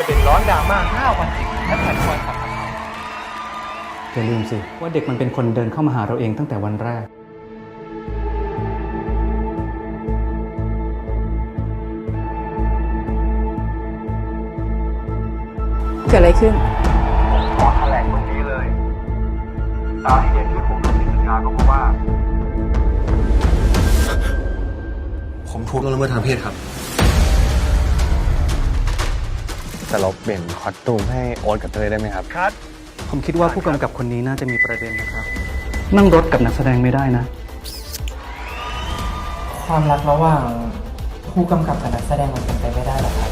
ประเด็นร้อนดราม่า5วันติดและแผ่นคอยขับอย่าลืมสิ ว่าเด็กมันเป็นคนเดินเข้ามาหาเราเองตั้งแต่วันแรก เกิดอะไรขึ้นขอแถลงตรงนี้เลย สาเหตุที่ผมทำผิดสัญญาก็เพราะว่า ผมถูกล่วงละเมิดทางเพศครับ แต่เราเปลี่ยนคอสตูมให้โอ๊ตกับเตยได้ไหมครับ คัดผมคิดว่าผู้กำกับคนนี้น่าจะมีประเด็นนะครับ นั่งรถกับนักแสดงไม่ได้นะ ความรักระหว่างผู้กำกับกับนักแสดงมันเป็นไปไม่ได้หรอกครับ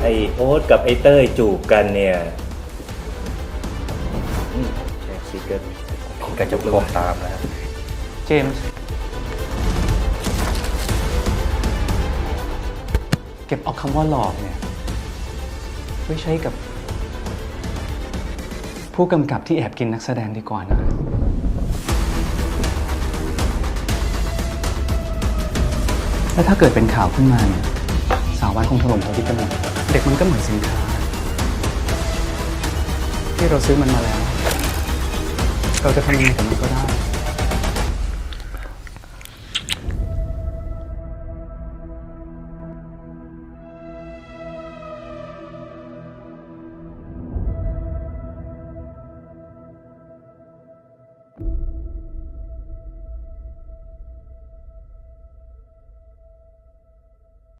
ไอโอ๊ตกับไอเต้ยจูบกันเนี่ยอืมแจ็คซิกเกิลกระจกโลกตามนะครับ เจมส์ เก็บเอาคำว่าหลอกเนี่ยไว้ใช้กับ ผู้กำกับที่แอบกินนักแสดงดีกว่านะแล้วถ้าเกิดเป็นข่าวขึ้นมาเนี่ยสาววายคงถล่มทวิตกันหมดเด็กมันก็เหมือนสินค้า ที่เราซื้อมันมาแล้ว เราจะทำยังไงกับมันก็ได้